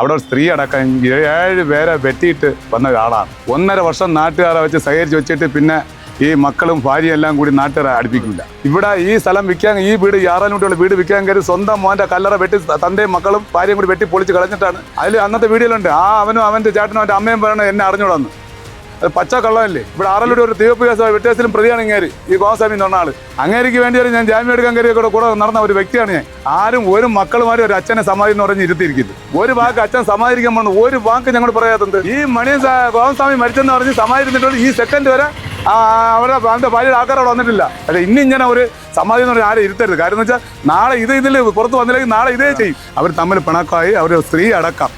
അവിടെ ഒരു സ്ത്രീ അടക്കം ഏഴ് പേരെ വെട്ടിയിട്ട് വന്ന ഒരാളാണ്. ഒന്നര വർഷം നാട്ടുകാരെ വെച്ച് സഹകരിച്ച് വെച്ചിട്ട് പിന്നെ ഈ മക്കളും ഭാര്യയും എല്ലാം കൂടി നാട്ടുകാരെ അടുപ്പിക്കില്ല. ഇവിടെ ഈ സ്ഥലം വിൽക്കാൻ ഈ വീട് ആറാലും വീട് വിൽക്കാൻ കയറി സ്വന്തം മോന്റെ കല്ലറ വെട്ടി തന്റെയും മക്കളും ഭാര്യയും കൂടി വെട്ടി പൊളിച്ച് കളഞ്ഞിട്ടാണ്. അതിൽ അന്നത്തെ വീഡിയോയിലുണ്ട്. ആ അവനും അവന്റെ ചേട്ടനും അവന്റെ അമ്മയും പറയണത് എന്നെ അറിഞ്ഞൂടാന്ന് പച്ച കള്ളമല്ലേ ഇവിടെ ആറല്ലൂടെ ഒരു തീവപ്പ് കേസ് വ്യത്യാസത്തിലും പ്രതിയാണ് ഇങ്ങേര് ഈ ഗോസ്വാമി എന്ന് പറഞ്ഞ ആൾ. അങ്ങേരിക്ക് ഞാൻ ജാമ്യം എടുക്കാൻ കയറിയ കൂടെ കൂടെ നടന്ന ഒരു വ്യക്തിയാണ് ഞാൻ. ആരും ഒരു മക്കളുമാരും ഒരു അച്ഛനെ സമാധി എന്ന് പറഞ്ഞ് ഇരുത്തിയിരിക്കുന്നു ഒരു വാക്ക് അച്ഛൻ സമാധിക്കാൻ പറഞ്ഞു ഒരു വാക്ക് ഞങ്ങൾ പറയാത്തത്. ഈ മണി ഗോസ്വാമി മരിച്ചെന്ന് പറഞ്ഞ് സമാധിരുന്നിട്ടുണ്ട് ഈ സെക്കൻഡ് വരെ അവരുടെ അവന്റെ ഭാര്യയുടെ ആൾക്കാർ അവിടെ വന്നിട്ടില്ല. അല്ല ഇനി ഇങ്ങനെ ഒരു സമാധി എന്ന് പറഞ്ഞാൽ ആരും ഇരുത്തരുത്. കാര്യം എന്ന് വെച്ചാൽ നാളെ ഇത് ഇതിൽ പുറത്ത് വന്നില്ലെങ്കിൽ നാളെ ഇതേ ചെയ്യും. അവർ തമ്മിൽ പിണക്കമായി അവർ സ്ത്രീ അടക്കം.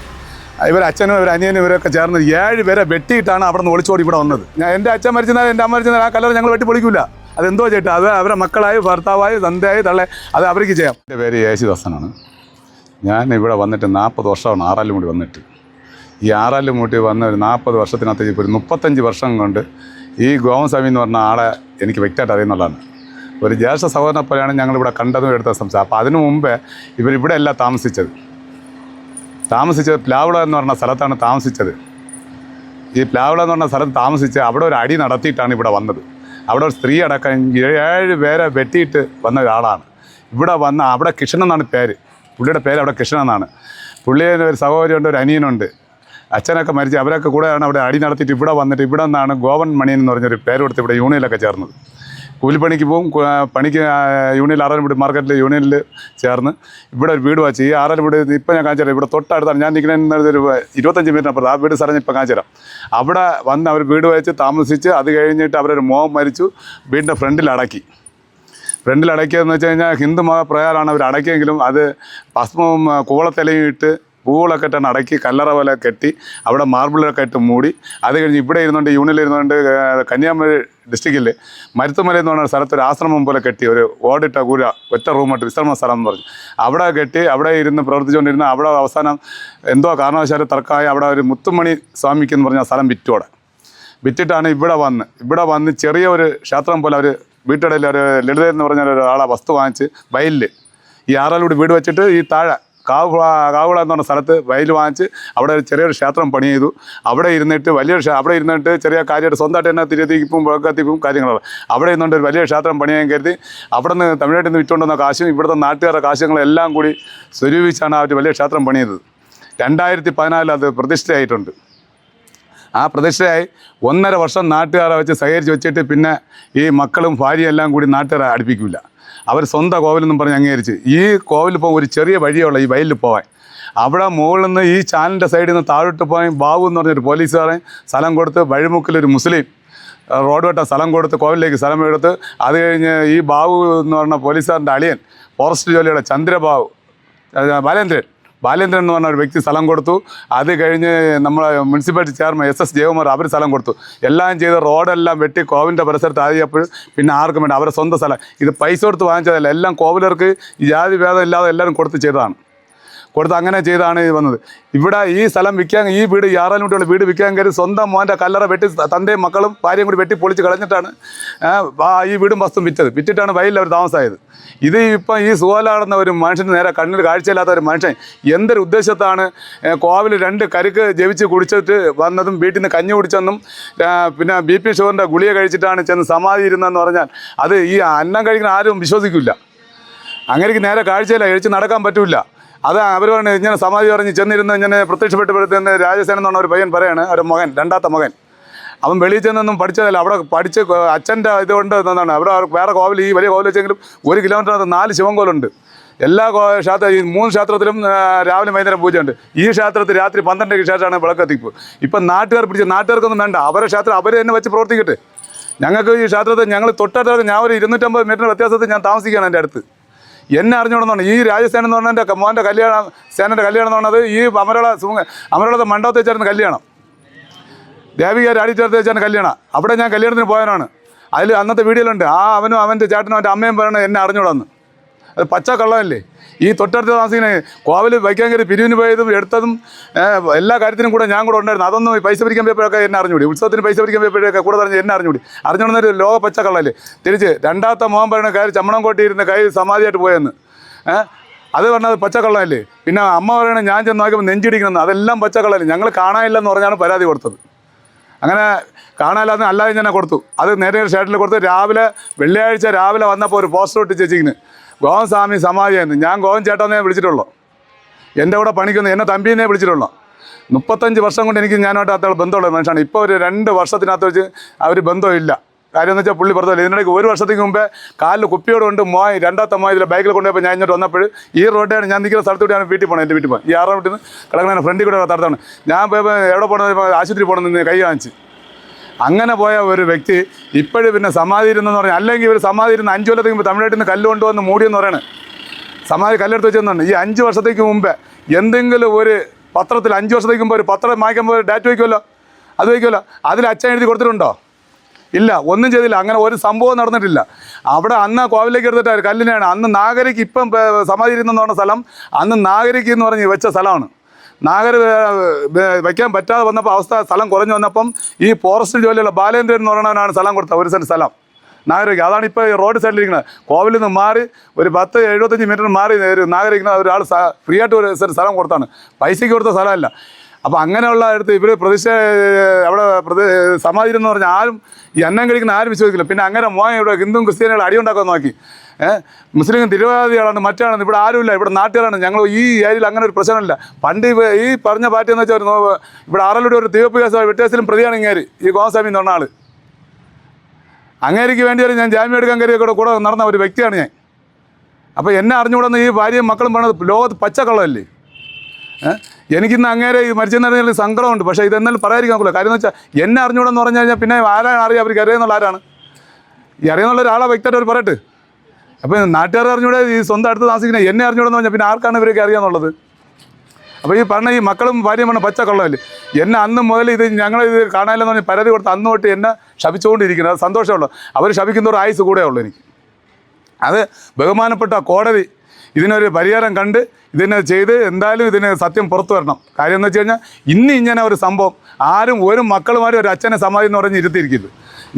ഇവർ അച്ഛനും ഇവർ അനിയനും ഇവരൊക്കെ ചേർന്ന് ഏഴ് പേരെ വെട്ടിയിട്ടാണ് അവിടെ നിന്ന് ഒളിച്ചോടി ഇവിടെ വന്നത്. ഞാൻ എന്റെ അച്ഛൻ മരിച്ചെന്നാൽ എന്റെ അമ്മ മരിച്ചെന്നാൽ ആ കലർ ഞങ്ങൾ വെട്ടി പൊളിക്കില്ല അതെന്തോ ചേട്ടാ അത് അവരെ മക്കളായി ഭർത്താവായി തന്തയായി തള്ളെ അത് അവർക്ക് ചെയ്യാം. എന്റെ പേര് യേശുദാസനാണ് ഞാൻ ഇവിടെ വന്നിട്ട് നാൽപ്പത് വർഷമാണ് ആറാലും കൂടി വന്നിട്ട്. ഈ ആറാലും കൂട്ടി വന്ന ഒരു നാൽപ്പത് വർഷത്തിനകത്ത് ഇപ്പോൾ ഒരു മുപ്പത്തഞ്ച് വർഷം കൊണ്ട് ഈ ഗോവസ്വാമി എന്ന് പറഞ്ഞ ആളെ എനിക്ക് വ്യക്തമായിട്ട് അറിയുന്നുള്ളതാണ്. ഒരു ജ്യേഷ്ഠ സഹോദരനെ പോലെയാണ് ഞങ്ങളിവിടെ കണ്ടതും എടുത്ത സംസാരം അപ്പോൾ അതിനു മുമ്പേ ഇവരിവിടെ അല്ല താമസിച്ചത്. താമസിച്ചത് പ്ലാവിള എന്ന് പറഞ്ഞ സ്ഥലത്താണ് താമസിച്ചത്. ഈ പ്ലാവിള എന്ന് പറഞ്ഞ സ്ഥലത്ത് താമസിച്ച് അവിടെ ഒരു അടി നടത്തിയിട്ടാണ് ഇവിടെ വന്നത്. അവിടെ ഒരു സ്ത്രീ അടക്കം ഏഴ് പേരെ വെട്ടിയിട്ട് വന്ന ഒരാളാണ്. ഇവിടെ വന്ന അവിടെ കൃഷ്ണൻ എന്നാണ് പേര്. പുള്ളിയുടെ പേര് അവിടെ കൃഷ്ണൻ എന്നാണ്. പുള്ളിയുടെ ഒരു സഹോദരിയുണ്ട് ഒരു അനിയനുണ്ട്. അച്ഛനൊക്കെ മരിച്ച് അവരൊക്കെ കൂടെയാണ് അവിടെ അടി നടത്തിയിട്ട് ഇവിടെ വന്നിട്ട് ഇവിടെ നിന്നാണ് ഗോവൻ മണിയൻ എന്ന് പറഞ്ഞൊരു പേര് കൊടുത്ത് ഇവിടെ യൂണിയനിലൊക്കെ ചേർന്നത്. കൂലിപ്പണിക്ക് പോവും കു- ആ, പണിക്ക് യൂണിയൻ ആറാലുമുടി മാർക്കറ്റിൽ യൂണിയനിൽ ചേർന്ന് ഇവിടെ ഒരു വീട് വാച്ച് ഈ ആറാലുമുടി ഇപ്പം ഞാൻ കാണിച്ചു ഇവിടെ തൊട്ടടുത്താണ്. ഞാൻ നിൽക്കുന്ന ഒരു ഇരുപത്തഞ്ച് മിനിറ്റ് അപ്പുറത്ത് ആ വീട് സ്ഥലം ഇപ്പം കാണിച്ചു തരാം. അവിടെ വന്ന് അവർ വീട് വായിച്ച് താമസിച്ച് അത് കഴിഞ്ഞിട്ട് അവരൊരു മോഹം മരിച്ചു വീടിന്റെ ഫ്രണ്ടിൽ അടക്കി. ഫ്രണ്ടിൽ അടക്കിയതെന്ന് വെച്ച് കഴിഞ്ഞാൽ ഹിന്ദു മത പ്രയാറാണ് അവർ അടക്കിയെങ്കിലും അത് ഭസ്മവും കൂവളത്തിലയും ഇട്ട് പൂവുകളൊക്കെ ഇട്ട് അടക്കി കല്ലറ പോലെ കെട്ടി അവിടെ മാർബിളൊക്കെ ഇട്ട് മൂടി. അത് കഴിഞ്ഞ് ഇവിടെ ഇരുന്നുകൊണ്ട് യൂണിയനിൽ ഇരുന്നുകൊണ്ട് കന്യാകുമാരി ഡിസ്ട്രിക്റ്റിൽ മരുത്തുമല എന്ന് പറഞ്ഞ സ്ഥലത്ത് ഒരു ആശ്രമം പോലെ കെട്ടി ഒരു ഓടിട്ട കൂര ഒറ്റ റൂമായിട്ട് വിശ്രമ സ്ഥലം എന്ന് പറഞ്ഞു. അവിടെ കെട്ടി അവിടെ ഇരുന്ന് പ്രവർത്തിച്ചുകൊണ്ടിരുന്ന അവിടെ അവസാനം എന്തോ കാരണവശാലും തർക്കമായി അവിടെ ഒരു മുത്തുമണി സ്വാമിക്ക് എന്ന് പറഞ്ഞ സ്ഥലം വിറ്റോടെ വിറ്റിട്ടാണ് ഇവിടെ വന്ന്. ഇവിടെ വന്ന് ചെറിയ ഒരു ക്ഷേത്രം പോലെ അവർ വീട്ടിടയിൽ ഒരു ലളിത എന്ന് പറഞ്ഞ ഒരാളെ വസ്തു വാങ്ങിച്ച് വയലിൽ ഈ ആറാലൂടി വീട് വെച്ചിട്ട് ഈ താഴെ കാവ് കാവുള എന്ന് പറഞ്ഞ സ്ഥലത്ത് വയൽ വാങ്ങിച്ച് അവിടെ ഒരു ചെറിയൊരു ക്ഷേത്രം പണി ചെയ്തു. അവിടെ ഇരുന്നിട്ട് വലിയൊരു അവിടെ ഇരുന്നിട്ട് ചെറിയ കാര്യമായിട്ട് സ്വന്തമായിട്ട് തന്നെ തിരുത്തിക്കും വിളക്കത്തിക്കും കാര്യങ്ങളാണ്. അവിടെ ഇരുന്നുകൊണ്ട് ഒരു വലിയ ക്ഷേത്രം പണിയാൻ കരുതി അവിടെ നിന്ന് തമിഴ്നാട്ടിൽ നിന്ന് വിറ്റുകൊണ്ടുവന്ന കാശും ഇവിടുത്തെ നാട്ടുകാരുടെ കാശുകളെല്ലാം കൂടി സ്വരൂപിച്ചാണ് ആ ഒരു വലിയ ക്ഷേത്രം പണിയത് രണ്ടായിരത്തി പതിനാലിൽ അത് പ്രതിഷ്ഠയായിട്ടുണ്ട്. ആ പ്രതിഷ്ഠയായി ഒന്നര വർഷം നാട്ടുകാരെ വെച്ച് സഹകരിച്ച് വെച്ചിട്ട് പിന്നെ ഈ മക്കളും ഭാര്യയും എല്ലാം കൂടി നാട്ടുകാരെ അടുപ്പിക്കില്ല അവർ സ്വന്തം കോവിലെന്നും പറഞ്ഞ് അംഗീകരിച്ച്. ഈ കോവിൽ ഇപ്പോൾ ഒരു ചെറിയ വഴിയുള്ള ഈ വയലിൽ പോകാൻ അവിടെ മുകളിൽ നിന്ന് ഈ ചാനലിന്റെ സൈഡിൽ നിന്ന് താഴോട്ട് പോയി ബാബു എന്ന് പറഞ്ഞൊരു പോലീസുകാരൻ സ്ഥലം കൊടുത്ത് വഴിമുക്കിലൊരു മുസ്ലിം റോഡ് വെട്ട സ്ഥലം കൊടുത്ത് കോവിലേക്ക് സ്ഥലം എടുത്ത് അത് കഴിഞ്ഞ് ഈ ബാബു എന്ന് പറഞ്ഞ പോലീസുകാരന്റെ അളിയൻ ഫോറസ്റ്റ് ജോലിയുടെ ചന്ദ്രബാബു ബാലേന്ദ്രൻ. ബാലേന്ദ്രൻ എന്ന് പറഞ്ഞ ഒരു വ്യക്തി സ്ഥലം കൊടുത്തു. അത് കഴിഞ്ഞ് നമ്മളെ municipality chairman S S Jayakumar അവർ സ്ഥലം കൊടുത്തു. എല്ലാം ചെയ്ത് റോഡെല്ലാം വെട്ടി കോവിലിന്റെ പരിസരത്ത് ആയപ്പോൾ പിന്നെ ആർക്കും വേണ്ട. അവരുടെ സ്വന്തം സ്ഥലം. ഇത് പൈസ കൊടുത്ത് വാങ്ങിച്ചതല്ല. എല്ലാം കോവിലർക്ക് ജാതി ഭേദം ഇല്ലാതെ എല്ലാവരും കൊടുത്ത് ചെയ്തതാണ്. കൊടുത്ത് അങ്ങനെ ചെയ്താണ് ഇത് വന്നത്. ഇവിടെ ഈ സ്ഥലം വിൽക്കാൻ ഈ വീട് ഈ ആറാലും കുട്ടിയുള്ള വീട് വിൽക്കാൻ കയറി സ്വന്തം മോന്റെ കല്ലറ വെട്ടി തന്റെയും മക്കളും ഭാര്യയും കൂടി വെട്ടി പൊളിച്ച് കളഞ്ഞിട്ടാണ് ഈ വീടും വസ്തും വിറ്റത്. വിറ്റിട്ടാണ് വയലിൽ അവർ താമസമായത് ഇത് ഇപ്പം ഈ സുഖലാടുന്ന ഒരു മനുഷ്യന് നേരെ കണ്ണിൽ കാഴ്ചയില്ലാത്ത ഒരു മനുഷ്യൻ എന്തൊരു ഉദ്ദേശത്താണ് കോവിൽ രണ്ട് കരുക്ക് ജപിച്ച് കുടിച്ചിട്ട് വന്നതും വീട്ടിൽ നിന്ന് കഞ്ഞി കുടിച്ചെന്നും പിന്നെ ബി പി ഷുഗറിന്റെ ഗുളിക കഴിച്ചിട്ടാണ് ചെന്ന് സമാധി ഇരുന്നതെന്ന് പറഞ്ഞാൽ അത് ഈ അന്നം കഴിക്കുന്ന ആരും വിശ്വസിക്കില്ല. അങ്ങനെക്ക് നേരെ കാഴ്ചയില്ല എഴുച്ച് നടക്കാൻ പറ്റൂല. അത് അവർ പറഞ്ഞു ഇങ്ങനെ സമാധി പറഞ്ഞ് ചെന്നിരുന്ന് ഇങ്ങനെ പ്രത്യക്ഷപ്പെട്ടപ്പോഴത്തേന് രാജസേനൻ എന്ന് പറഞ്ഞ ഒരു പയ്യൻ പറയാണ് ഒരു മകൻ രണ്ടാമത്തെ മകൻ. അവൻ വെളിയിൽ ചെന്നൊന്നും പഠിച്ചതല്ല അവിടെ പഠിച്ച് അച്ഛന്റെ ഇതുകൊണ്ട് എന്നാണ് അവിടെ വേറെ കോവിൽ ഈ വലിയ കോവിൽ വെച്ചെങ്കിലും ഒരു കിലോമീറ്ററിനകത്ത് നാല് ശിവൻകോലുണ്ട് എല്ലാ ക്ഷേത്ര ഈ മൂന്ന് ക്ഷേത്രത്തിലും രാവിലെ വൈകുന്നേരം പൂജയുണ്ട്. ഈ ക്ഷേത്രത്തിൽ രാത്രി പന്ത്രണ്ടരയ്ക്ക് ശേഷമാണ് വിളക്കത്തിപ്പ്. ഇപ്പം നാട്ടുകാർ പിടിച്ച് നാട്ടുകാർക്കൊന്നും വേണ്ട. അവരെ ക്ഷേത്രം അവർ തന്നെ വെച്ച് പ്രവർത്തിക്കട്ടെ. ഞങ്ങൾക്ക് ഈ ക്ഷേത്രത്തിൽ ഞങ്ങൾ തൊട്ടടുത്ത് ഞാൻ ഒരു ഇരുന്നൂറ്റമ്പത് മീറ്റർ വ്യത്യാസത്തിൽ ഞാൻ താമസിക്കുകയാണ് എന്റെ അടുത്ത്. എന്നെ അറിഞ്ഞുകൊണ്ടെന്നാണ് ഈ രാജസേന എന്ന് പറഞ്ഞ എന്റെ മോന്റെ കല്യാണം സേനന്റെ കല്യാണം എന്ന് പറഞ്ഞത് ഈ അമരള അമരളത്തെ മണ്ഡപത്തിൽ ചേർന്ന് കല്യാണം. ദേവിക രാടിച്ചേർത്ത് വെച്ചാണ് കല്യാണം. അവിടെ ഞാൻ കല്യാണത്തിന് പോയവനാണ്. അതിൽ അന്നത്തെ വീഡിയോയിലുണ്ട് ആ അവനും അവന്റെ ചേട്ടനും അവന്റെ അമ്മയും പറയണത് എന്നെ അറിഞ്ഞൂടാന്ന് അത് പച്ച കള്ളമല്ലേ? ഈ തൊട്ടടുത്ത താമസിക്കുന്ന കോവിൽ വൈക്കാങ്കരി പിരിവിന് പോയതും എടുത്തതും എല്ലാ കാര്യത്തിനും കൂടെ ഞാൻ കൂടെ ഉണ്ടായിരുന്നു. അതൊന്നും പൈസ പിരിക്കാൻ പോയപ്പോഴൊക്കെ എന്നെ അറിഞ്ഞൂടി ഉത്സവത്തിന് പൈസ പിരിക്കാൻ പോയപ്പോഴൊക്കെ കൂടെ പറഞ്ഞ് എന്നെ അറിഞ്ഞൂടി അറിഞ്ഞുകൊണ്ടൊരു ലോക പച്ച കള്ളല്ലേ? തിരിച്ച് രണ്ടാമത്തെ മോഹൻ പറയുന്ന കാര്യം ചമ്മണം കൊട്ടിയിരുന്ന കൈ സമാധിയായിട്ട് പോയെന്ന്. അത് പറഞ്ഞത് പച്ചക്കള്ളമല്ലേ പിന്നെ അമ്മ പറയണേ ഞാൻ ചെന്ന് നോക്കിയപ്പോൾ നെഞ്ചിടിക്കണമെന്ന്. അതെല്ലാം പച്ചക്കള്ളല്ലേ ഞങ്ങൾ കാണാനില്ലെന്ന് പറഞ്ഞാണ് പരാതി കൊടുത്തത്. അങ്ങനെ കാണാനില്ലാതെ അല്ലാതെ തന്നെ കൊടുത്തു. അത് നേരെ ഷേട്ടിൽ കൊടുത്ത് രാവിലെ വെള്ളിയാഴ്ച രാവിലെ വന്നപ്പോൾ ഒരു പോസ്റ്റർ ഒട്ടിച്ച് വെച്ചിരിക്കുന്നു ഗോവൻ സ്വാമി സമാധിയായിരുന്നു. ഞാൻ ഗോവൻ ചേട്ടനെ വിളിച്ചിട്ടുള്ളൂ. എന്റെ കൂടെ പണിക്കുന്ന എന്നെ തമ്പീനെ വിളിച്ചിട്ടുള്ളൂ. മുപ്പത്തഞ്ച് വർഷം കൊണ്ട് എനിക്ക് ഞാനായിട്ട് അത്ര ബന്ധമുള്ള മനുഷ്യനാണ്. ഇപ്പോൾ ഒരു രണ്ട് വർഷത്തിനകത്ത് വെച്ച് അവർ ബന്ധമില്ല. കാര്യം എന്ന് വെച്ചാൽ പുള്ളി പുറത്തില്ല ഇതിനിടയ്ക്ക് ഒരു വർഷത്തേക്ക് മുമ്പേ കാലിൽ കുപ്പിയോട് കൊണ്ട് മോയ് രണ്ടാമത്തെ മോയ് ഇതിൽ ബൈക്കിൽ കൊണ്ടുപോയപ്പോൾ ഞാൻ ഇങ്ങോട്ട് വന്നപ്പോൾ ഈ റോഡാണ് ഞാൻ നിൽക്കുന്ന സ്ഥലത്തൂടെയാണ് വീട്ടിൽ പോകണം എന്റെ വീട്ടിൽ പോകാം ഈ ആറാം വീട്ടിൽ നിന്ന് കിടക്കുന്ന ഫ്രണ്ടിൽ കൂടെ തടത്താണ്. ഞാൻ പോയപ്പോൾ എവിടെ പോകണം ആശുപത്രി പോകണമെന്ന് കൈ കാണിച്ച്. അങ്ങനെ പോയ ഒരു വ്യക്തി ഇപ്പോഴും പിന്നെ സമാധി ഇരുന്നെന്ന് പറഞ്ഞാൽ അല്ലെങ്കിൽ ഇവർ സമാധി ഇരുന്ന് അഞ്ച് കൊല്ലത്തേക്ക് മുമ്പ് തമിഴ്നാട്ടിൽ നിന്ന് കല്ല് കൊണ്ടുവന്ന് മൂടിയെന്ന് പറയണേ. സമാധി കല്ലെടുത്ത് വെച്ചെന്നാണ്. ഈ അഞ്ച് വർഷത്തേക്ക് മുമ്പേ എന്തെങ്കിലും ഒരു പത്രത്തിൽ അഞ്ച് വർഷത്തേക്ക് മുമ്പ് ഒരു പത്രം വായിക്കുമ്പോൾ ഡാറ്റ് വയ്ക്കുമല്ലോ? അത് വയ്ക്കുമല്ലോ? അതിൽ അച്ഛൻ എഴുതി കൊടുത്തിട്ടുണ്ടോ? ഇല്ല ഒന്നും ചെയ്തില്ല. അങ്ങനെ ഒരു സംഭവം നടന്നിട്ടില്ല. അവിടെ അന്ന് കോവിലേക്ക് എടുത്തിട്ട് കല്ലിനെയാണ്. അന്ന് നാഗരിക്ക് ഇപ്പം സമാധി ഇരുന്നെന്ന് പറഞ്ഞ സ്ഥലം അന്ന് നാഗരിക്ക് എന്ന് പറഞ്ഞ് വെച്ച സ്ഥലമാണ്. നാഗർ വയ്ക്കാൻ പറ്റാതെ വന്നപ്പോൾ അവസ്ഥ സ്ഥലം കുറഞ്ഞു വന്നപ്പം ഈ ഫോറസ്റ്റ് ജോലിയുള്ള ബാലേന്ദ്രൻ എന്ന് പറയുന്നവനാണ് സ്ഥലം കൊടുത്തത് ഒരു സെന്റ് സ്ഥലം. നാഗരിക അതാണ് ഇപ്പോൾ ഈ റോഡ് സൈഡിലിരിക്കുന്നത് കോവിൽ നിന്ന് മാറി ഒരു പത്ത് എഴുപത്തഞ്ച് മീറ്റർ മാറി ഒരു നാഗരിക്കുന്ന ഒരാൾ ഫ്രീ ആയിട്ട് ഒരു സ്ഥലം കൊടുത്താണ്. പൈസയ്ക്ക് കൊടുത്ത സ്ഥലമല്ല. അപ്പോൾ അങ്ങനെയുള്ള അടുത്ത് ഇവർ പ്രതിഷ അവിടെ പ്രതി സമാധിരം എന്ന് പറഞ്ഞാൽ ആരും ഈ അന്നം കഴിക്കുന്ന ആരും വിശ്വസിക്കില്ല. പിന്നെ അങ്ങനെ മോൻ ഇവിടെ ഹിന്ദുവും ക്രിസ്ത്യാനികളും അടിയുണ്ടാക്കാൻ നോക്കി. മുസ്ലിം തിരുവാതികളാണ് മറ്റാണെന്ന് ഇവിടെ ആരുമില്ല ഇവിടെ നാട്ടുകാരാണ്. ഞങ്ങൾ ഈ ഏരിയയിൽ അങ്ങനെ ഒരു പ്രശ്നമില്ല. പണ്ട് ഈ പറഞ്ഞ പാർട്ടി എന്ന് വെച്ചാൽ ഇവിടെ ആറലൂടെ ഒരു തീവപ്പ് കേസ് വ്യത്യാസത്തിലും പ്രതിയാണ് ഇങ്ങേര് ഈ ഗോസ്വാമി എന്ന് പറഞ്ഞ ആൾ. അങ്ങേരിക്ക് വേണ്ടി ഒരു ഞാൻ ജാമ്യം എടുക്കാൻ കയറിയ കൂടെ കൂടെ നടന്ന ഒരു വ്യക്തിയാണ് ഞാൻ. അപ്പോൾ എന്നെ അറിഞ്ഞുകൂടുന്ന ഈ ഭാര്യയും മക്കളും പറഞ്ഞത് ലോകത്ത് പച്ചക്കള്ളമല്ലേ? എനിക്കിന്ന് അങ്ങേരെ ഈ മരിച്ചെന്ന് പറഞ്ഞാൽ സങ്കടമുണ്ട്. പക്ഷേ ഇതെന്നാലും പറയാതിരിക്കാൻ നോക്കില്ല കാര്യം എന്ന് വെച്ചാൽ എന്നെ അറിഞ്ഞുകൂടെന്ന് പറഞ്ഞു കഴിഞ്ഞാൽ പിന്നെ ആരാണ് അറിയാം? അവർക്ക് അറിയാന്നുള്ള ആരാണ് ഈ അറിയുന്നുള്ള ഒരാളെ വ്യക്തിയായിട്ട് അവർ പറയട്ടെ. അപ്പോൾ നാട്ടുകാർ അറിഞ്ഞൂടെ ഈ സ്വന്തം അടുത്ത് താമസിക്കുന്നത് എന്നെ അറിഞ്ഞൂടെന്ന് പറഞ്ഞാൽ പിന്നെ ആർക്കാണ് ഇവരൊക്കെ അറിയാന്നുള്ളത്? അപ്പോൾ ഈ പറഞ്ഞ ഈ മക്കളും ഭാര്യയും പറഞ്ഞ പച്ച കള്ളമല്ലേ എന്നെ അന്ന് മുതൽ ഇത് ഞങ്ങൾ ഇത് കാണാനില്ലെന്ന് പറഞ്ഞ് പരാതി കൊടുത്ത് അന്ന് തൊട്ട് എന്നെ ശപിച്ചുകൊണ്ടിരിക്കുന്നത്. അത് സന്തോഷമുള്ളൂ. അവർ ശപിക്കുന്നവർ ആയുസ് കൂടെ ഉള്ളൂ എനിക്ക്. അത് ബഹുമാനപ്പെട്ട കോടതി ഇതിനൊരു പരിഹാരം കണ്ട് ഇതിനെ ചെയ്ത് എന്തായാലും ഇതിന് സത്യം പുറത്തു വരണം. കാര്യം എന്ന് വെച്ച് കഴിഞ്ഞാൽ ഇന്ന് ഇങ്ങനെ ഒരു സംഭവം ആരും ഒരു മക്കളുമാരും ഒരു അച്ഛനെ സമാധി എന്ന് പറഞ്ഞ് ഇരുത്തിയിരിക്കില്ല.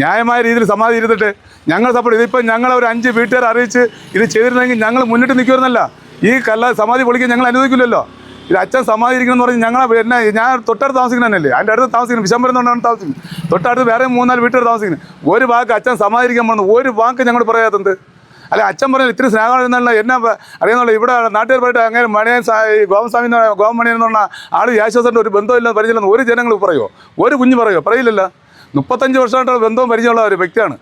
ന്യായമായ രീതിയിൽ സമാധി ഇരുത്തിട്ട് ഞങ്ങൾ സപ്പോർട്ട് ഇതിപ്പോൾ ഞങ്ങൾ ഒരു അഞ്ച് വീട്ടുകാർ അറിയിച്ച് ഇത് ചെയ്തിരുന്നെങ്കിൽ ഞങ്ങൾ മുന്നിട്ട് നിൽക്കുമായിരുന്നല്ല. ഈ കല്ല സമാധി പൊളിക്കാൻ ഞങ്ങൾ അനുവദിക്കില്ലല്ലോ. ഇത് അച്ഛൻ സമാധി ഇരിക്കണമെന്ന് പറഞ്ഞ് ഞങ്ങൾ എന്നെ ഞാൻ തൊട്ടടുത്ത് താമസിക്കുന്നതല്ലേ? അതിന്റെ അടുത്ത് താമസിക്കുന്നത് വിശംബരം കൊണ്ടാണ് താമസിക്കുന്നത്. തൊട്ടടുത്ത് വേറെ മൂന്നാൽ വീട്ടുകാർ താമസിക്കുന്നത് ഒരു വാക്ക് അച്ഛൻ സമാധി ഇരിക്കാൻ പോകുന്നു ഒരു വാക്ക് ഞങ്ങൾ പറയാത്തത് അല്ല അച്ഛൻ പറഞ്ഞാൽ ഇത്തിരി സ്നേഹം എന്നുള്ള എന്നെ അറിയാന്നുള്ള ഇവിടെ നാട്ടുകാർ പോയിട്ട് അങ്ങനെ മണിയൻ ഗോപസ്വാമി എന്ന് പറഞ്ഞ- ഗോപമണിയൻ എന്ന് പറഞ്ഞ ആൾ യാശ്വാസന്റെ ഒരു ബന്ധമില്ല പരിചയമില്ലെന്ന് ഒരു ജനങ്ങൾ പറയുമോ ഒരു കുഞ്ഞ് പറയുമോ പറയില്ലല്ലോ. മുപ്പത്തഞ്ച് വർഷമായിട്ടുള്ള ബന്ധവും പരിചയമുള്ള ഒരു വ്യക്തിയാണ്.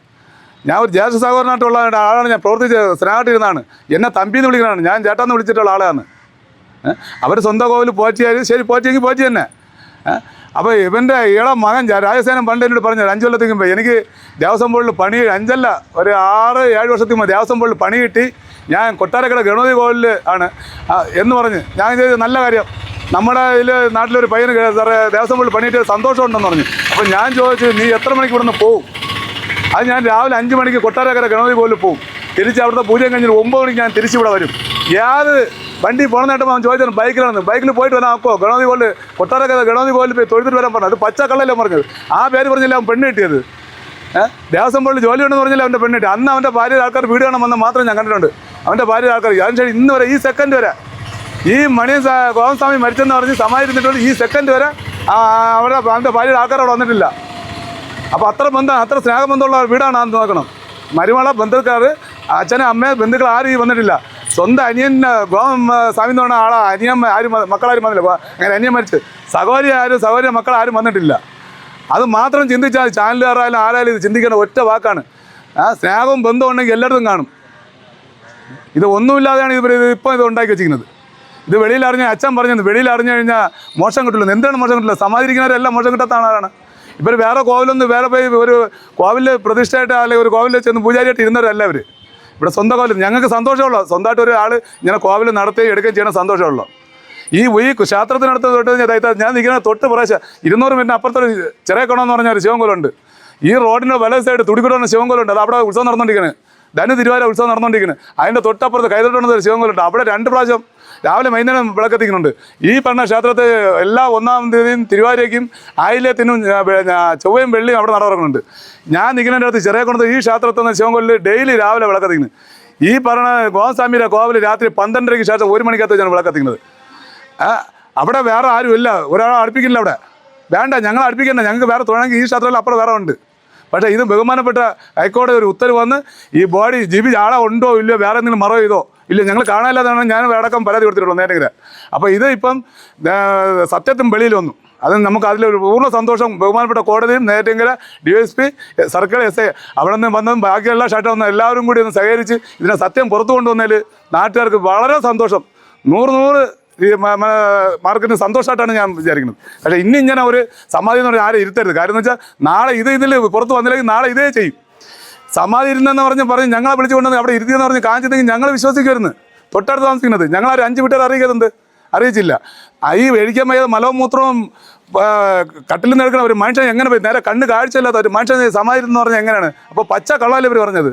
ഞാൻ ഒരു ജ്യേഷ്ഠ സഹോദരനായിട്ടുള്ള ആളാണ്. ഞാൻ പ്രവർത്തിച്ച് സ്നേഹമായിട്ടിരുന്നാണ് എന്നെ തമ്പി എന്ന് വിളിക്കുന്നതാണ് ഞാൻ ചേട്ടാന്ന് വിളിച്ചിട്ടുള്ള ആളാണ്. അവർ സ്വന്തം കോവിൽ പോറ്റിയാൽ ശരി പോറ്റിയെങ്കിൽ പോറ്റി തന്നെ. അപ്പോൾ ഇവന്റെ ഇള മകൻ രാജസേനൻ പണ്ട് എന്നോട് പറഞ്ഞു അഞ്ച് കൊല്ലത്തേക്ക് എനിക്ക് ദേവസ്വം ബോർഡിൽ പണി അഞ്ചല്ല ഒരു ആറ് ഏഴ് വർഷത്തേക്ക് മുമ്പ് ദേവസ്വം ബോർഡിൽ പണി കിട്ടി. ഞാൻ കൊട്ടാരക്കട ഗണപതി കോവിലിൽ ആണ്. എന്ന് പറഞ്ഞ് ഞാൻ ചെയ്ത് നല്ല കാര്യം. നമ്മുടെ ഇതിൽ നാട്ടിലൊരു പയ്യന് സാറേ ദേവസ്വം ബോർഡിൽ പണിയിട്ട് സന്തോഷമുണ്ടെന്ന് പറഞ്ഞു. അപ്പോൾ ഞാൻ ചോദിച്ചു നീ എത്ര മണിക്ക് ഇവിടുന്ന് പോവും? അത് ഞാൻ രാവിലെ അഞ്ച് മണിക്ക് കൊട്ടാരക്കര ഗണപതി കോവിലിൽ പോവും. തിരിച്ച് അവിടുത്തെ പൂജയും കഴിഞ്ഞിട്ട് ഒമ്പത് മണിക്ക് ഞാൻ തിരിച്ചിവിടെ വരും. ഏത് വണ്ടി പോകണമെന്നായിട്ട് അവൻ ചോദിച്ചാൽ ബൈക്കിലാണ് ബൈക്കിൽ പോയിട്ട് വരാം ആക്കോ ഗണപതി കോളിൽ കൊട്ടാരക്ക ഗണപതി കോളിൽ പോയി തൊഴുതിട്ട് വരാൻ പറഞ്ഞു അത് പച്ചക്കള്ളല്ലേ പറഞ്ഞത്. ആ പേര് പറഞ്ഞില്ല അവൻ പെണ്ണ് കിട്ടിയത്? ദേവസ്വം ബോർഡിൽ ജോലി ഉണ്ടെന്ന് പറഞ്ഞില്ല അവന്റെ പെണ്ണ് കിട്ടി? അന്ന് അവന്റെ ഭാര്യ ആൾക്കാർ വീട് കാണാൻ വന്ന് മാത്രം ഞാൻ കണ്ടിട്ടുണ്ട്. അവന്റെ ഭാര്യ ആൾക്കാർ അതിനുശേഷം ഇന്ന് വരെ ഈ സെക്കൻഡ് വരെ ഈ മണിയൻ ഗോവസ്വാമി മരിച്ചെന്ന് പറഞ്ഞ് സമാധിരുന്നിട്ടുണ്ട് ഈ സെക്കൻഡ് വരെ ആ, അവരുടെ അവന്റെ ഭാര്യയുടെ ആൾക്കാർ അവിടെ വന്നിട്ടില്ല. അപ്പോൾ അത്ര ബന്ധം അത്ര സ്നേഹബന്ധമുള്ള വീടാണ് നോക്കണം. മരുമള ബന്ധുക്കാർ അച്ഛനെ അമ്മയെ ബന്ധുക്കൾ ആരും ഈ വന്നിട്ടില്ല. സ്വന്തം അനിയൻ ഗോം സ്വാമി എന്ന് ആളാ. അനിയൻ ആരും മക്കളാരും വന്നില്ല. അങ്ങനെ അനിയൻ മരിച്ച്. സഹോദരി ആരും സഹോദരി മക്കൾ ആരും വന്നിട്ടില്ല. അത് മാത്രം ചിന്തിച്ചാൽ ചാനലുകാരായാലും ആരായാലും ഇത് ചിന്തിക്കേണ്ട ഒറ്റ വാക്കാണ്. ആ സ്നേഹവും ബന്ധവും ഉണ്ടെങ്കിൽ എല്ലായിടത്തും കാണും. ഇത് ഒന്നുമില്ലാതെയാണ് ഇവർ ഇത് ഇപ്പം ഇത് ഉണ്ടാക്കി വെച്ചിരിക്കുന്നത്. ഇത് വെളിയിൽ അറിഞ്ഞ അച്ഛൻ പറഞ്ഞത് വെളിയിൽ അറിഞ്ഞു കഴിഞ്ഞാൽ മോശം കിട്ടില്ല എന്താണ് മോശം കിട്ടില്ല സമാധിരിക്കുന്നവരെല്ലാം മോശം കിട്ടാത്താണ് ഇവർ വേറെ കോവിലൊന്നും വേറെ പോയി ഒരു കോവിലിൽ പ്രതിഷ്ഠയായിട്ട് അല്ലെങ്കിൽ ഒരു കോവിലിൽ ചെന്ന് പൂജാരിയായിട്ട് ഇരുന്നവരല്ല അവർ ഇവിടെ സ്വന്തം കോവിൽ ഞങ്ങൾക്ക് സന്തോഷമുള്ളൂ. സ്വന്തമായിട്ട് ഒരാൾ ഇങ്ങനെ കോവിൽ നടത്തുകയും എടുക്കുകയും ചെയ്യണ സന്തോഷമുള്ളൂ. ഈ ഈ ക്ഷേത്രത്തിനടുത്ത് തൊട്ട് ഞാൻ നിൽക്കുന്ന തൊട്ട് പ്രാവശ്യം ഇരുന്നൂറ് മീറ്റർ അപ്പുറത്തൊരു ചെറിയ കൊണം എന്ന് പറഞ്ഞ ഒരു ശിവൻകുലമുണ്ട് ഈ റോഡിന്റെ വല സൈഡ് തുടിക്കുടം ശിവൻകുലമുണ്ട് അത് അവിടെ ഉത്സവം നടന്നുകൊണ്ടിരിക്കുന്നത് ധനു തിരുവാര ഉത്സവം നടന്നുകൊണ്ടിരിക്കുന്നത് അതിന്റെ തൊട്ടപ്പുറത്ത് കൈതൊട്ടുണ്ടെന്നൊരു ശിവൻകുലുണ്ട് അവിടെ രണ്ട് പ്രാവശ്യം രാവിലെ വൈകുന്നേരം വിളക്കെത്തിക്കുന്നുണ്ട്. ഈ പറഞ്ഞ ക്ഷേത്രത്തെ എല്ലാ ഒന്നാം തീയതിയും തിരുവാരയ്ക്കും ആയില്യത്തിനും ചൊവ്വയും വെള്ളിയും അവിടെ നടക്കുന്നുണ്ട് ഞാൻ നിൽക്കുന്നതിന്റെ അടുത്ത് ചെറിയ കൊണ്ട് ഈ ക്ഷേത്രത്തിൽ നിന്ന് ശിവൻകൊല്ലിൽ ഡെയിലി രാവിലെ വിളക്കെത്തിക്കുന്നു. ഈ പറഞ്ഞ ഗോസ്വാമിയുടെ കോവിൽ രാത്രി പന്ത്രണ്ടരയ്ക്ക് ശേഷം ഒരു മണിക്കകത്ത് വെച്ചാണ് വിളക്കത്തിക്കുന്നത്. അവിടെ വേറെ ആരും ഇല്ല. ഒരാളെ അടുപ്പിക്കില്ല അവിടെ. വേണ്ട ഞങ്ങൾ അടുപ്പിക്കണ്ട. ഞങ്ങൾക്ക് വേറെ തുടങ്ങി ഈ ക്ഷേത്രത്തിൽ അപ്പുറം വേറെ ഉണ്ട്. പക്ഷേ ഇത് ബഹുമാനപ്പെട്ട ഹൈക്കോടതി ഒരു ഉത്തരവ് വന്ന് ഈ ബോഡി ജീവി ആളെ ഉണ്ടോ ഇല്ലയോ വേറെ എന്തെങ്കിലും മറവ് ചെയ്തോ? ഇല്ല ഞങ്ങൾ കാണാനില്ലാതാണ് ഞാൻ അടക്കം പരാതി കൊടുത്തിട്ടുള്ളൂ നേരെ അപ്പോൾ ഇത് ഇപ്പം സത്യത്തും വെളിയിൽ വന്നു. അത് നമുക്ക് അതിലൊരു പൂർണ സന്തോഷം ബഹുമാനപ്പെട്ട കോടതിയും നേരത്തെങ്കിൽ D S P circle S I അവിടെ നിന്ന് വന്നതും ബാക്കിയുള്ള ഷട്ടർ വന്ന എല്ലാവരും കൂടി ഒന്ന് സഹകരിച്ച് ഇതിനെ സത്യം പുറത്തു കൊണ്ടുവന്നതിൽ നാട്ടുകാർക്ക് വളരെ സന്തോഷം. നൂറ് നൂറ് ഈ മാർക്കറ്റിന് സന്തോഷമായിട്ടാണ് ഞാൻ വിചാരിക്കുന്നത്. പക്ഷേ ഇനി ഇങ്ങനെ ഒരു സമാധി എന്ന് പറഞ്ഞാൽ ആരും ഇരുത്തരുത്. കാര്യം എന്ന് വെച്ചാൽ നാളെ ഇത് ഇതിൽ പുറത്ത് വന്നില്ലെങ്കിൽ നാളെ ഇതേ ചെയ്യും. സമാധി ഇരുന്നെന്ന് പറഞ്ഞ് പറഞ്ഞ് ഞങ്ങളെ വിളിച്ചുകൊണ്ട് അവിടെ ഇരുത്തിയെന്ന് പറഞ്ഞ് കാണിച്ചിട്ടെങ്കിൽ ഞങ്ങൾ വിശ്വസിക്കുമായിരുന്നു. തൊട്ടടുത്ത് താമസിക്കുന്നത്. ഞങ്ങൾ ഒരു അഞ്ച് വീട്ടുകാർ അറിയിക്കുന്നുണ്ട് അറിയിച്ചില്ല. ഈ കഴിക്കാൻ വയ്യാതെ മലവും മൂത്രവും കട്ടിൽ നിന്ന് എടുക്കുന്ന ഒരു മനുഷ്യൻ എങ്ങനെ പോയി? നേരെ കണ്ണ് കാഴ്ചയില്ലാത്ത ഒരു മനുഷ്യൻ സമാധി എന്ന് പറഞ്ഞാൽ എങ്ങനെയാണ്? അപ്പോൾ പച്ച കള്ളല്ലേ ഇവർ പറഞ്ഞത്?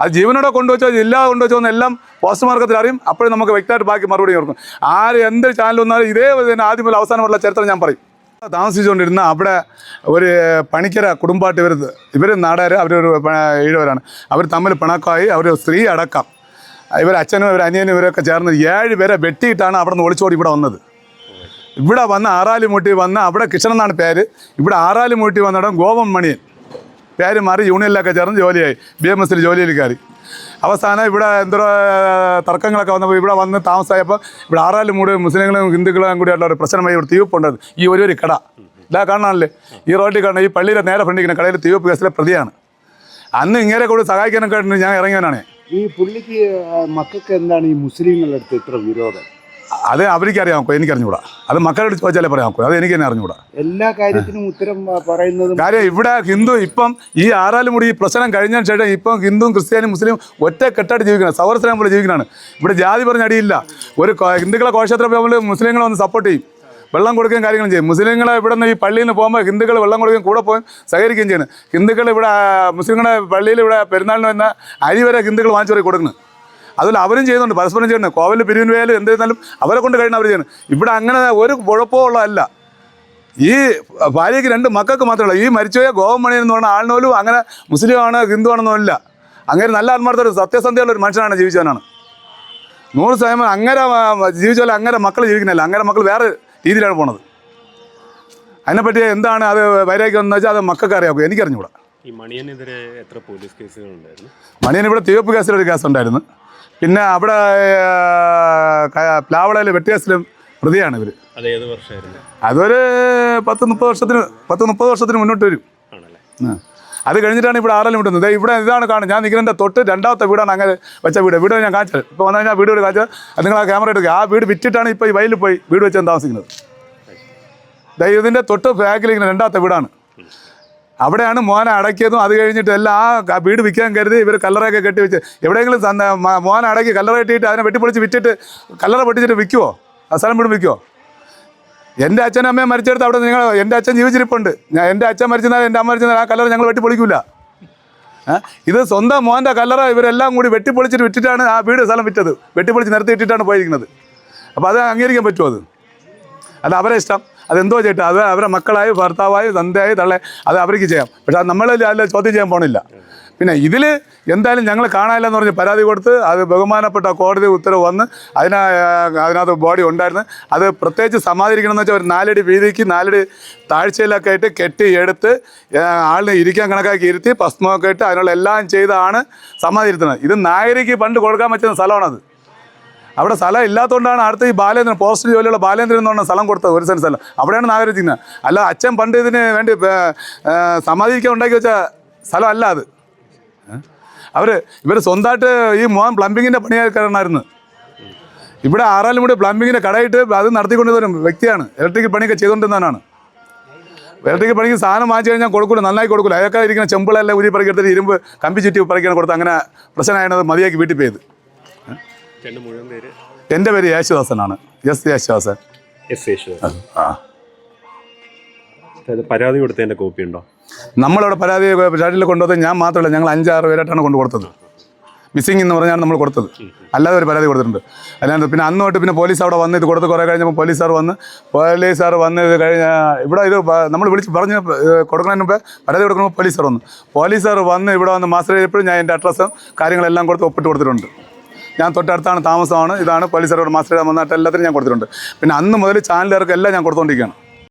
അത് ജീവനോടെ കൊണ്ടുവച്ചോ ഇല്ലാതെ കൊണ്ടുവച്ചോ എന്നെല്ലാം പോസ്റ്റ് മാർക്കത്തിൽ അറിയും. അപ്പോഴും നമുക്ക് വ്യക്തമായിട്ട് ബാക്കി മറുപടി കൊടുക്കും ആര് എന്ത് ചാനൽ വന്നാലും ഇതേ തന്നെ ആദ്യം മുതൽ അവസാനമുള്ള ചരിത്രം ഞാൻ പറയും. താമസിച്ചുകൊണ്ടിരുന്ന അവിടെ ഒരു പണിക്കര കുടുംബമായിട്ട് ഇവർ ഇവർ നാടാർ അവരൊരു ഈഴവരാണ്. അവർ തമ്മിൽ പിണക്കമായി അവർ സ്ത്രീ അടക്കം. ഇവർ അച്ഛനും ഇവർ അനിയനും ഇവരൊക്കെ ചേർന്ന് ഏഴ് പേരെ വെട്ടിയിട്ടാണ് അവിടെ നിന്ന് ഒളിച്ചോടി ഇവിടെ വന്നത്. ഇവിടെ വന്ന് ആറാലുമൂട്ടി വന്ന് അവിടെ കിഷൻ എന്നാണ് പേര്. ഇവിടെ ആറാലുമൂട്ടി വന്നിടം ഗോപം മണിയൻ. പേര് മാറി യൂണിയനിലൊക്കെ ചേർന്ന് ജോലിയായി. ബി എം എസിൽ ജോലിയിൽ കയറി അവസാനം ഇവിടെ എന്തോ തർക്കങ്ങളൊക്കെ വന്നപ്പോൾ ഇവിടെ വന്ന് താമസമായപ്പോൾ ഇവിടെ ആറാലുമൂട് മുസ്ലിങ്ങളും ഹിന്ദുക്കളും കൂടി ഉള്ള ഒരു പ്രശ്നമായി ഇവിടെ തീവപ്പുണ്ടത് ഈ ഒരു ഒരു കട. ഇതാ കാണാനല്ലേ? ഈ റോഡിൽ കാണുന്ന ഈ പള്ളിയുടെ നേരെ ഫ്രണ്ടിരിക്കുന്ന കടയിൽ തീവപ്പ് കേസിലെ പ്രതിയാണ്. അന്ന് ഇങ്ങനെ കൂടി സഹായിക്കാനൊക്കെ ഞാൻ ഇറങ്ങിയവനാണ് ഈ പുള്ളിക്ക് മക്കൾക്ക് എന്താണ് ഈ മുസ്ലിങ്ങളുടെ അടുത്ത് ഇത്ര വിരോധം? അത് അവർക്ക് അറിയാൻ എനിക്ക് അറിഞ്ഞുകൂടാ അത് മക്കളോട് ചോദിച്ചാലേ പറയാൻ നോക്കും അത് എനിക്ക് തന്നെ അറിഞ്ഞുകൂടാ എല്ലാ കാര്യത്തിനും ഉത്തരം പറയുന്നത് കാര്യം ഇവിടെ ഹിന്ദു ഇപ്പം ഈ ആറാലുമുടി ഈ പ്രശ്നം കഴിഞ്ഞതിന് ശേഷം ഇപ്പം ഹിന്ദുവും ക്രിസ്ത്യാനും മുസ്ലിം ഒറ്റ കെട്ടായിട്ട് ജീവിക്കണം സൗഹൃദം പോലെ ജീവിക്കണാണ്. ഇവിടെ ജാതി പറഞ്ഞ അടിയില്ല. ഒരു ഹിന്ദുക്കളെ കോശത്ര നമ്മൾ മുസ്ലിങ്ങളെ ഒന്ന് സപ്പോർട്ട് ചെയ്യും. വെള്ളം കൊടുക്കുകയും കാര്യങ്ങളും ചെയ്യും. മുസ്ലിങ്ങളെ ഇവിടെ നിന്ന് ഈ പള്ളിയിൽ നിന്ന് പോകുമ്പോൾ ഹിന്ദുക്കൾ വെള്ളം കൊടുക്കുകയും കൂടെ പോയി സഹകരിക്കുകയും ചെയ്യണം. ഹിന്ദുക്കൾ ഇവിടെ മുസ്ലിങ്ങളുടെ പള്ളിയിൽ ഇവിടെ പെരുന്നാളിന് വന്ന അരി വരെ ഹിന്ദുക്കൾ വാങ്ങിച്ചു പറയും കൊടുക്കുന്നു അതുപോലെ അവരും ചെയ്യുന്നുണ്ട്. പരസ്പരം ചെയ്യുന്നുണ്ട്. കോവിൽ പിരിവിന് പോയാലും എന്തിരുന്നാലും അവരെ കൊണ്ട് കഴിഞ്ഞാൽ അവർ ചെയ്യുന്നു. ഇവിടെ അങ്ങനെ ഒരു കുഴപ്പമുള്ളതല്ല ഈ ഭാര്യയ്ക്ക് രണ്ട് മക്കൾക്ക് മാത്രമേ ഉള്ളൂ ഈ മരിച്ചുപോയ ഗോവമണി എന്ന് പറഞ്ഞ ആളിനോലും അങ്ങനെ മുസ്ലിമാണ് ഹിന്ദു ആണെന്നോ ഇല്ല അങ്ങനെ നല്ല ആത്മാർത്ഥ ഒരു സത്യസന്ധയുള്ള ഒരു മനുഷ്യനാണ് ജീവിച്ചവനാണ്. നൂറ് ശതമാനം അങ്ങനെ ജീവിച്ചാൽ അങ്ങനെ മക്കൾ ജീവിക്കുന്നില്ല. അങ്ങനെ മക്കൾ വേറെ രീതിയിലാണ് പോണത്. അതിനെപ്പറ്റി എന്താണ് അത് വൈരാഗ്യം എന്ന് വെച്ചാൽ അത് മക്കൾക്ക് അറിയാം. എനിക്കറിഞ്ഞൂടാ ഈ മണിയനെതിരെ എത്ര പോലീസ് കേസുകൾ ഉണ്ടായിരുന്നു മണിയൻ ഇവിടെ തീവപ്പ് കേസിലൊരു കേസ് ഉണ്ടായിരുന്നു പിന്നെ അവിടെ പ്ലാവളയിൽ വെട്ടിയാസിലും പ്രതിയാണ് ഇവർ. അതൊരു പത്ത് മുപ്പത് വർഷത്തിന് പത്ത് മുപ്പത് വർഷത്തിന് മുന്നോട്ട് വരും. അത് കഴിഞ്ഞിട്ടാണ് ഇവിടെ ആരെല്ലാം വിട്ടുന്നത് ഇവിടെ ഇതാണ് കാണുന്നത്. ഞാൻ നിൽക്കുന്നതിന്റെ തൊട്ട് രണ്ടാമത്തെ വീടാണ് അങ്ങനെ വെച്ച വീട്. വീട് ഞാൻ കാണിച്ചത് ഇപ്പോൾ വന്നു കഴിഞ്ഞാൽ വീട് കൂടി കാണിച്ചത് നിങ്ങൾ ആ ക്യാമറ എടുക്കുക. ആ വീട് വിറ്റിട്ടാണ് ഇപ്പോൾ ഈ വയലിൽ പോയി വീട് വെച്ചാൽ താമസിക്കുന്നത്. ദേ തൊട്ട് തൊട്ട് ഇങ്ങനെ രണ്ടാമത്തെ വീടാണ്. അവിടെയാണ് മോനെ അടക്കിയതും അത് കഴിഞ്ഞിട്ട് എല്ലാം ആ വീട് വിൽക്കാൻ കരുതി ഇവർ കല്ലറയൊക്കെ കെട്ടി വെച്ച് എവിടെയെങ്കിലും മോനെ അടക്കി കല്ലറ കെട്ടിയിട്ട് അതിനെ വെട്ടിപ്പൊളിച്ച് വിറ്റിട്ട് കല്ലറ പൊട്ടിച്ചിട്ട് വിൽക്കുമോ ആ സ്ഥലം വീട് വിൽക്കുമോ എന്റെ അച്ഛനും അമ്മയും മരിച്ചെടുത്ത് അവിടെ നിങ്ങൾ എന്റെ അച്ഛൻ ജീവിച്ചിരിപ്പുണ്ട്. ഞാൻ എന്റെ അച്ഛൻ മരിച്ചെന്നാൽ എന്റെ അമ്മ മരിച്ചെന്നാൽ ആ കല്ലറ ഞങ്ങൾ വെട്ടിപ്പൊളിക്കില്ല ഇത് സ്വന്തം മോന്റെ കല്ലറ ഇവരെല്ലാം കൂടി വെട്ടിപ്പൊളിച്ചിട്ട് വിറ്റിട്ടാണ് ആ വീട് സ്ഥലം വിറ്റത്. വെട്ടിപ്പൊളിച്ച് നിരത്തി ഇട്ടിട്ടാണ് പോയിരിക്കുന്നത്. അപ്പോൾ അത് അംഗീകരിക്കാൻ പറ്റുമോ അത്? അത് അവരെ ഇഷ്ടം. അതെന്തോ ചേട്ടാ അത് അവരെ മക്കളായി ഭർത്താവായി തന്തയായി തള്ളെ. അത് അവർക്ക് ചെയ്യാം. പക്ഷെ അത് നമ്മൾ അതിൽ ചോദ്യം ചെയ്യാൻ പോണില്ല. പിന്നെ ഇതിൽ എന്തായാലും ഞങ്ങൾ കാണാനില്ലെന്ന് പറഞ്ഞ് പരാതി കൊടുത്ത് അത് ബഹുമാനപ്പെട്ട കോടതി ഉത്തരവ് വന്ന് അതിന അതിനകത്ത് ബോഡി ഉണ്ടായിരുന്നു. അത് പ്രത്യേകിച്ച് സമാധിരിക്കണം വെച്ചാൽ ഒരു നാലടി വീതിക്ക് നാലടി താഴ്ചയിലൊക്കെ ആയിട്ട് കെട്ടി എടുത്ത് ആളിനെ ഇരിക്കാൻ കണക്കാക്കി ഇരുത്തി ഭസ്മമൊക്കെ ഇട്ട് അതിനുള്ള എല്ലാം ചെയ്താണ് സമാധിരുത്തുന്നത് ഇത് നായരിക്ക് പണ്ട് കൊടുക്കാൻ പറ്റുന്ന സ്ഥലമാണത്. അവിടെ സ്ഥലം ഇല്ലാത്തതുകൊണ്ടാണ് അടുത്ത ഈ ബാലേന്ദ്രൻ പോസ്റ്റ് ജോലിയുള്ള ബാലേന്ദ്രൻ എന്ന് പറഞ്ഞ സ്ഥലം കൊടുത്തത്. ഒരു സെൻസ് സ്ഥലം അവിടെയാണ് നാഗരിക്കുന്നത് അല്ല അച്ഛൻ പണ്ട് ഇതിന് വേണ്ടി സമാധിക്കാൻ ഉണ്ടാക്കി വെച്ച സ്ഥലമല്ല അത്. അവർ ഇവർ സ്വന്തമായിട്ട് ഈ മോൻ പ്ലംബിങ്ങിന്റെ പണിയായിരുന്നു ഇവിടെ ആറാലും കൂടി പ്ലംബിങ്ങിന്റെ കടയിട്ട് അത് നടത്തിക്കൊണ്ടിരുന്ന ഒരു വ്യക്തിയാണ്. ഇലക്ട്രിക്കൽ പണിയൊക്കെ ചെയ്തുകൊണ്ടിരുന്നവനാണ്. ഇലക്ട്രിക്കൽ പണിക്ക് സാധനം വാങ്ങിച്ചു കഴിഞ്ഞാൽ കൊടുക്കില്ല നന്നായി കൊടുക്കില്ല അതൊക്കെ ഇരിക്കുന്ന ചെമ്പിളെല്ലാം ഉരി പറിക്കെടുത്തിട്ട് ഇരുമ്പ് കമ്പി ചുറ്റി പറിക്കാൻ കൊടുത്ത് അങ്ങനെ പ്രശ്നമായത് മതിയാക്കി വീട്ടിൽ പോയത്. ചേട്ടന്റെ മുഴുവൻ പേര്? എന്റെ പേര് യേശുദാസനാണ്. എസ് യേശുദാസൻ. എസ് യേശുദാസൻ. ആ അതായത് പരാതി കൊടുത്തതിന്റെ കോപ്പി ഉണ്ടോ? നമ്മളവിടെ പരാതി ചാട്ടിൽ കൊണ്ടുവന്നത് ഞാൻ മാത്രമല്ല ഞങ്ങൾ അഞ്ചാറ് പേരായിട്ടാണ് കൊണ്ടു കൊടുത്തത്. മിസ്സിംഗ് എന്ന് പറഞ്ഞാണ് നമ്മൾ കൊടുത്തത്. അല്ലാതെ ഒരു പരാതി കൊടുത്തിട്ടുണ്ട്. അല്ലാണ്ട് പിന്നെ അന്ന് തൊട്ട് പിന്നെ പോലീസ് അവിടെ വന്ന് ഇത് കൊടുത്ത് കുറേ കഴിഞ്ഞപ്പോൾ പോലീസ് സാർ വന്ന് പോലീസ് സാർ വന്ന് ഇത് കഴിഞ്ഞ ഇവിടെ ഇത് നമ്മൾ വിളിച്ച് പറഞ്ഞ് കൊടുക്കുന്നതിന് മുമ്പേ പരാതി കൊടുക്കുമ്പോൾ പോലീസ് സാർ വന്നു. പോലീസ് സാർ വന്ന് ഇവിടെ വന്ന് മാസ്റ്റർ ചെയ്തപ്പോഴും ഞാൻ എന്റെ അഡ്രസ്സും കാര്യങ്ങളെല്ലാം കൊടുത്ത് ഒപ്പിട്ട് കൊടുത്തിട്ടുണ്ട്. ഞാൻ തൊട്ടടുത്താണ് താമസമാണ്. ഇതാണ് പള്ളി സർവർ മാസ്റ്റർ വന്നിട്ട് എല്ലാത്തിനും ഞാൻ കൊടുത്തിട്ടുണ്ട്. പിന്നെ അന്ന് മുതൽ ചാനലുകാർക്ക് എല്ലാം ഞാൻ കൊടുത്തുകൊണ്ടിരിക്കുകയാണ്